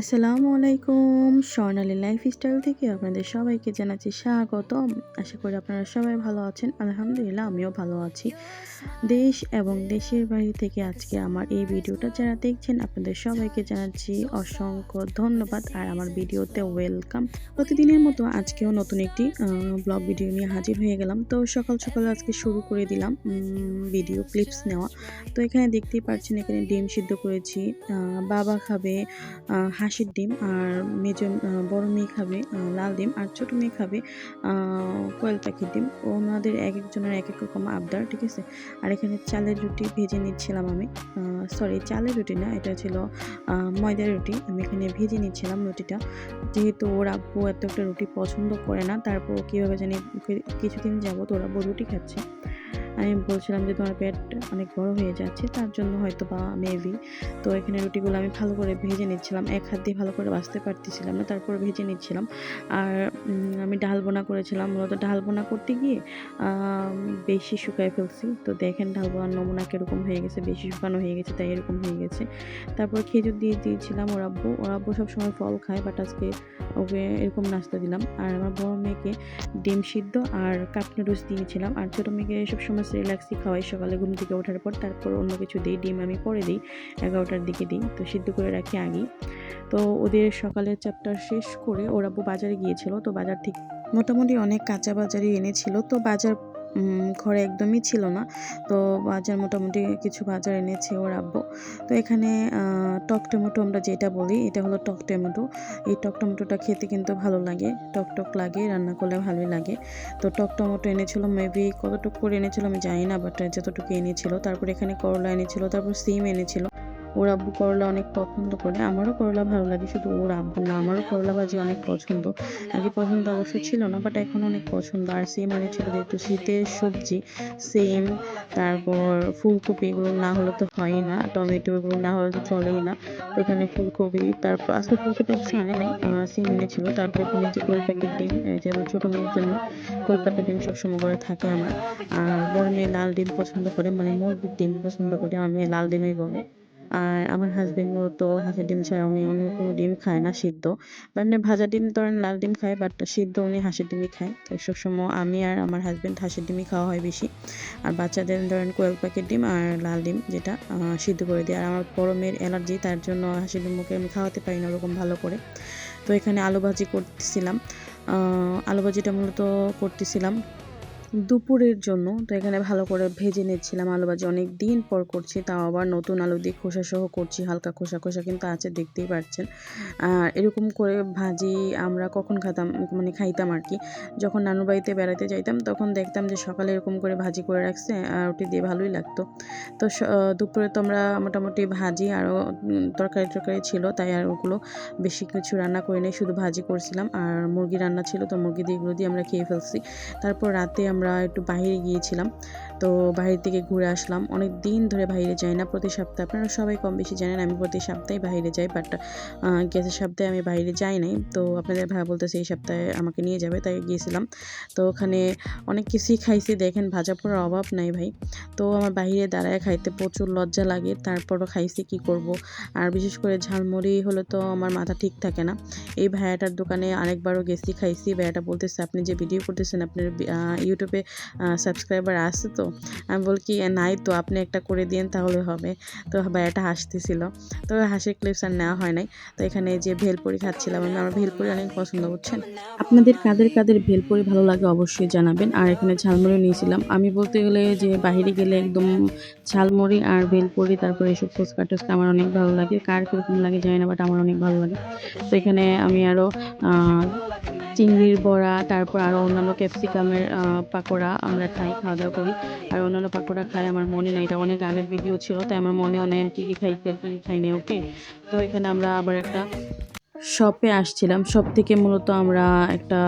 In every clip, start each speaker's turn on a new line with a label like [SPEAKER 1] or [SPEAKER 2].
[SPEAKER 1] আসসালামু আলাইকুম। স্বর্ণালী লাইফস্টাইল থেকে আপনাদের সবাইকে জানাচ্ছি স্বাগতম। আশা করি আপনারা সবাই ভালো আছেন। আলহামদুলিল্লাহ, আমিও ভালো আছি। দেশ এবং দেশের বাইরে থেকে আজকে আমার এই ভিডিওটা যারা দেখছেন, আপনাদের সবাইকে জানাচ্ছি অসংখ্য ধন্যবাদ। আর আমার ভিডিওতে ওয়েলকাম। প্রতিদিনের মতো আজকেও নতুন একটি ব্লগ ভিডিও নিয়ে হাজির হয়ে গেলাম। তো সকাল সকাল আজকে শুরু করে দিলাম ভিডিও ক্লিপস নেওয়া। তো এখানে দেখতেই পাচ্ছেন এখানে ডিম সিদ্ধ করেছি। বাবা খাবে হাঁসের ডিম আর মেজো বড় মেয়ে খাবে লাল ডিম আর ছোট মেয়ে খাবে কোয়েল পাখির ডিম। ওনাদের এক একজনের এক এক রকম আবদার, ঠিক আছে? আর এখানে চালের রুটি ভেজে নিচ্ছিলাম আমি। সরি চালের রুটি না, এটা ছিল ময়দার রুটি। আমি এখানে ভেজে নিচ্ছিলাম রুটিটা। যেহেতু ওর আব্বু এত একটা রুটি পছন্দ করে না, তারপর কীভাবে জানি, কিছুদিন যাবত ওর আব্বু রুটি খাচ্ছে। আমি বলছিলাম যে তোমার পেট অনেক বড় হয়ে যাচ্ছে, তার জন্য হয়তো বা মেবি তো এখানে রুটিগুলো আমি ভালো করে ভেজে নিচ্ছিলাম, এক হাত দিয়ে ভালো করে বাঁচতে পারতেছিলাম না, তারপর ভেজে নিচ্ছিলাম। আর আমি ডাল বোনা করেছিলাম, মূলত ডাল বোনা করতে গিয়ে বেশি শুকায় ফেলছি। তো দেখেন ডাল বোনার নমুনা কীরকম হয়ে গেছে, বেশি শুকানো হয়ে গেছে, তাই এরকম হয়ে গেছে। তারপর খেজুর দিয়ে দিয়েছিলাম ওর আব্বু ওর আব্বু সবসময় ফল খায় বাট আজকে ওকে এরকম নাস্তা দিলাম। আর আমার বড় মেয়েকে ডিম সিদ্ধ আর কাপ নুডলস দিয়েছিলাম। আর ছোটো মেয়েকে সবসময় রিল্যাক্সই খাওয়াই সকালে ঘুম থেকে ওঠার পর তারপর অন্য কিছু দিই, ডিম আমি পরে দিই, এগারোটার দিকে দিই, তো সিদ্ধ করে রাখি আগেই। তো ওদের সকালের চ্যাপ্টার শেষ করে ওরা বাজারে গিয়েছিল, তো বাজার থেকে মোটামুটি অনেক কাঁচা বাজারই এনেছিল, তো বাজার ঘরে একদমই ছিল না। তো বাজার মোটামুটি কিছু বাজার এনেছে ওর আব্বু। তো এখানে টক টমেটো আমরা যেটা বলি, এটা হলো টক টমেটো। এই টক টমেটোটা খেতে কিন্তু ভালো লাগে, টক টক লাগে, রান্না করলে ভালোই লাগে। তো টক টমেটো এনেছিল মেবি কতটুকু করে এনেছিল আমি জানি না বাট যতটুকু এনেছিল, তারপর এখানে করলা এনেছিল, তারপর সিম এনেছিল। ওর আব্বু করলা অনেক পছন্দ করে। আমারও করলা ভালো লাগে, শুধু ওর আব্বু না, আমারও করলা ভাজি অনেক পছন্দ। আগে পছন্দ অবশ্য ছিল না বাট এখন অনেক পছন্দ। আর সেম সিম এনেছিল যেহেতু শীতের সবজি সেম তারপর ফুলকপি এগুলো না হলে তো হয়ই না, টমেটো এগুলো না হলে তো চলেই না। এখানে ফুলকপি, তারপর আজকে ফুলকপি আনে নাই সিম এনেছিল তারপর এখানে যে কোল প্যাকেট ডিম, এই যে আমার ছোটো মেয়ের জন্য কোল প্যাকেট ডিম সবসময় করে থাকে আমার। আর বড় মেয়ে লাল ডিম পছন্দ করে মানে মুরগির ডিম পছন্দ করে মেয়ে লাল ডিমই বলে আর আমার হাজবেন্ড তো হাঁসের ডিম ছাড়া উনি অন্য কোনো ডিম খায় না, সিদ্ধ। মানে ভাজা ডিম, ধরেন লাল ডিম খায় বাট সিদ্ধ উনি হাঁসের ডিমই খায়। তো সব সময় আমি আর আমার হাজবেন্ড হাঁসের ডিমই খাওয়া হয় বেশি। আর বাচ্চাদের ধরেন কোয়েল প্যাকেট ডিম আর লাল ডিম, যেটা সিদ্ধ করে দিই। আর আমার বড় মেয়ের অ্যালার্জি তার জন্য হাঁসের ডিম আমি খাওয়াতে পারি না ওরকম ভালো করে। তো এখানে আলু ভাজি করতেছিলাম। আলু ভাজিটা মূলত করতেছিলাম। দুপুরের জন্য। তো এখানে ভালো করে ভেজে নিচ্ছিলাম আলু ভাজি। অনেক দিন পর করছি, তাও আবার নতুন আলু দিয়ে খোসা সহ করছি, হালকা খোসা খোসা কিন্তু আছে, দেখতেই পাচ্ছেন আর এরকম করে ভাজি আমরা কখন খাতাম মানে খাইতাম আর কি। যখন নানুর বাড়িতে বেড়াতে যাইতাম, তখন দেখতাম যে সকালে এরকম করে ভাজি করে রাখছে, আর ওটি দিয়ে ভালোই লাগতো। তো দুপুরে তো আমরা মোটামুটি ভাজি আরও তরকারি টরকারি ছিল, তাই আর ওগুলো বেশি কিছু রান্না করে নেই শুধু ভাজি করছিলাম। আর মুরগি রান্না ছিল, তো মুরগি দিয়ে এগুলো দিয়ে আমরা খেয়ে ফেলছি। তারপর রাতে আমরা একটু বাইরে গিয়েছিলাম। তো বাইরে থেকে ঘুরে আসলাম। অনেক দিন ধরে বাইরে যাই না প্রতি সপ্তাহে। আপনারা সবাই কম বেশি জানেন আমি প্রতি সপ্তাহে বাইরে যাই বাট গেছে সপ্তাহে আমি বাইরে যাই নাই। তো আপনাদের ভাই বলতেছে এই সপ্তাহে আমাকে নিয়ে যাবে, তাই গিয়েছিলাম। তো ওখানে অনেক কিছুই খাইছি, দেখেন ভাজা পোড়ার অভাব নাই ভাই। তো আমার বাইরে দাঁড়ায় খাইতে প্রচুর লজ্জা লাগে, তারপরও খাইছি কি করব। আর বিশেষ করে ঝালমুড়ি হলে তো আমার মাথা ঠিক থাকে না। এই ভাইয়াটার দোকানে আরেকবারও গেছি, খাইছি। ভাইয়াটা বলতেছে, আপনি যে ভিডিও করতেছেন, আপনার ইউটিউবে সাবস্ক্রাইবার আছে তো? আমি বল কি, নাই তো, আপনি একটা করে দিন তাহলে হবে। তো ভাইয়াটা হাসতেছিল। তো হাসির ক্লিপস আর নেওয়া হয় নাই। তো এখানে যে ভেলপুরি খাচ্ছিলাম, আমি আমার ভেলপুরি অনেক পছন্দ করছেন আপনাদের কাদের কাদের ভেলপুরি ভালো লাগে অবশ্যই জানাবেন। আর এখানে ঝালমুড়ি নিয়েছিলাম। আমি বলতে গেলে যে বাইরে গেলে একদম ঝালমুড়ি আর ভেলপুরি, তারপরে এসব ফুচকা টুচকা আমার অনেক ভালো লাগে। কার কীরকম লাগে জানি না বাট আমার অনেক ভালো লাগে। তো এখানে আমি আরও চিংড়ির বড়া, তারপর আরও অন্যান্য ক্যাপসিকামের পাকোড়া আমরা খাই খাওয়া দাওয়া করি। আর অন্যান্য পাকোড়া খাই আমার মনে নাই। এটা অনেক আগের ভিডিও ছিল, তাই আমার মনে অনেক কী কী খাই, কী নেই ওকে তো এখানে আমরা আবার একটা শপে আসছিলাম। শপ থেকে মূলত আমরা একটা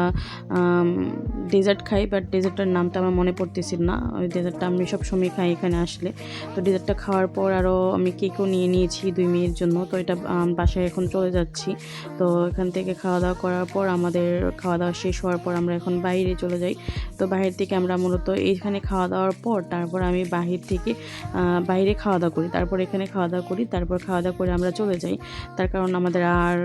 [SPEAKER 1] ডেজার্ট খাই বাট ডেজার্টটার নামটা আমার মনে পড়তেছিল না। ওই ডেজার্টটা আমি সবসময় খাই এখানে আসলে। তো ডেজার্টটা খাওয়ার পর আরও আমি কেকও নিয়ে নিয়েছি দুই মেয়ের জন্য। তো এটা বাসায় এখন চলে যাচ্ছি। তো এখান থেকে খাওয়া দাওয়া করার পর আমাদের খাওয়া দাওয়া শেষ হওয়ার পর আমরা এখন বাইরে চলে যাই। তো বাইরে থেকে আমরা মূলত এইখানে খাওয়া দাওয়ার পর তারপর আমি বাহির থেকে বাইরে খাওয়া দাওয়া করি। তারপর এখানে খাওয়া দাওয়া করি, তারপর খাওয়া দাওয়া করে আমরা চলে যাই। তার কারণ আমাদের আর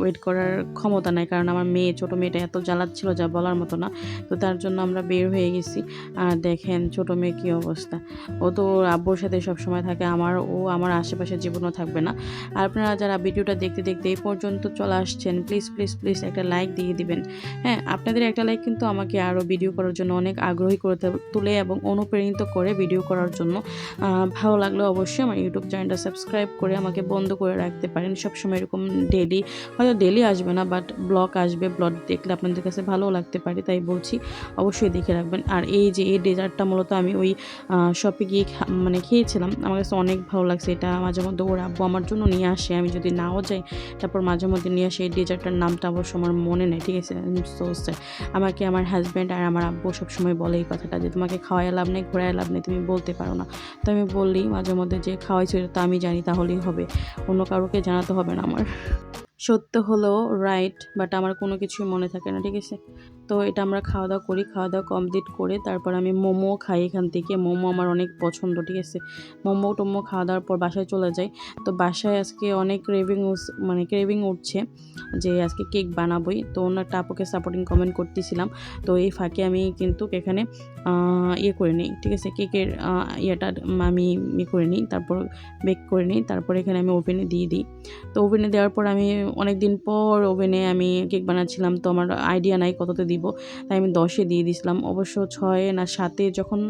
[SPEAKER 1] ওয়েট করার ক্ষমতা নাই। কারণ আমার মেয়ে, ছোটো মেয়েটা এত জ্বালাচ্ছিল যা বলার মতো না। তো তার জন্য আমরা বের হয়ে গেছি। আর দেখেন ছোটো মেয়ে কী অবস্থা। ও তো আব্বুর সাথে সব সময় থাকে, আমার, ও আমার আশেপাশে জীবনও থাকবে না। আর আপনারা যারা ভিডিওটা দেখতে দেখতে এই পর্যন্ত চলে আসছেন প্লিজ প্লিজ প্লিজ একটা লাইক দিয়ে দিবেন। হ্যাঁ আপনাদের একটা লাইক কিন্তু আমাকে আরও ভিডিও করার জন্য অনেক আগ্রহী করে তুলে এবং অনুপ্রাণিত করে ভিডিও করার জন্য। ভালো লাগলে অবশ্যই আমার ইউটিউব চ্যানেলটা সাবস্ক্রাইব করে আমাকে বন্ধ করে রাখতে পারেন। সবসময় এরকম ডেলি হয়তো ডেলি আসবে না বাট ব্লগ আসবে ব্লগ দেখলে আপনাদের কাছে ভালো লাগতে পারে, তাই বলছি, অবশ্যই দেখে রাখবেন। আর এই যে, এই ডেজার্টটা মূলত আমি ওই শপে গিয়ে মানে খেয়েছিলাম, আমার কাছে অনেক ভালো লাগছে, এটা মাঝে মধ্যে ওর আব্বু আমার জন্য নিয়ে আসে, আমি যদি নাও যাই, তারপর মাঝে মধ্যে নিয়ে আসে, এই ডেজার্টটার নামটা অবশ্য আমার মনে নেই, ঠিক আছে? সো আমাকে আমার হাজব্যান্ড আর আমার আব্বু সবসময় বলে এই কথাটা, যে তোমাকে খাওয়াই লাভ নেই, ঘোরায় লাভ নেই, তুমি বলতে পারো না। তো আমি বললি, মাঝে মধ্যে যে খাওয়াইছো এটা তো আমি জানি, তাহলেই হবে। অন্য কারোকে জানাতে হবে না আমার। সত্য হলো রাইট বাট আমার কোনো কিছুই মনে থাকে না ঠিক আছে? তো এটা আমরা খাওয়া দাওয়া করি খাওয়া দাওয়া কমপ্লিট করে তারপর আমি মোমো খাই এখান থেকে। মোমো আমার অনেক পছন্দ, ঠিক আছে? মোমো টোমো খাওয়া দাওয়ার পর বাসায় চলে যাই। তো বাসায় আজকে অনেক ক্রেভিং মানে ক্রেভিং উঠছে যে আজকে কেক বানাবোই। তো ওনার একটা আপুকে সাপোর্টিং কমেন্ট করতেছিলাম। তো এই ফাঁকে আমি কিন্তু এখানে ইয়ে করে নিই, ঠিক আছে? কেকের ইয়েটা আমি ইয়ে করে নিই, তারপর বেক করে নিই। তারপর এখানে আমি ওভেনে দিয়ে দিই। তো ওভেনে দেওয়ার পর আমি অনেক দিন পর ওভেনে আমি কেক বানাচ্ছিলাম। তো আমার আইডিয়া নাই কততে দিব। তাই আমি দশে দিয়ে দিয়েছিলাম অবশ্য ছয় না সাতে যখন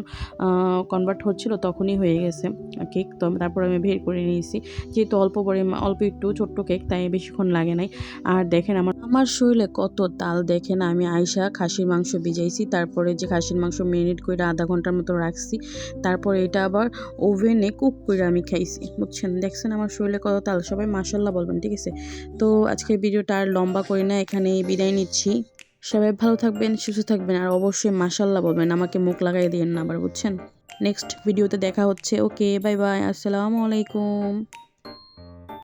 [SPEAKER 1] কনভার্ট হচ্ছিল তখনই হয়ে গেছে কেক তো তারপর আমি বের করে নিয়েছি। যেহেতু অল্প পরিমাণ অল্প একটু ছোট্ট কেক তাই বেশিক্ষণ লাগে নাই। আর দেখেন আমার আমার শরীরে কত তাল। দেখেন আমি আইসা খাসির মাংস ভিজাইছি। তারপরে যে খাসির মাংস মেরিনেট করে আধা ঘণ্টার মতো রাখছি। তারপর এটা আবার ওভেনে কুক করে আমি খাইছি। বুঝছেন? দেখছেন আমার শরীরে কত তাল। সবাই মাসাল্লাহ বলবেন, ঠিক আছে? তো আজকের ভিডিওটা আর লম্বা করি না এখানে বিদায় নিচ্ছি। সবাই ভালো থাকবেন, সুস্থ থাকবেন, আর অবশ্যই মাসাল্লাহ বলবেন, আমাকে মুখ লাগাই দিয়েন না আবার, বুঝছেন? নেক্সট ভিডিওতে দেখা হচ্ছে ওকে বাই বাই আসসালামু আলাইকুম।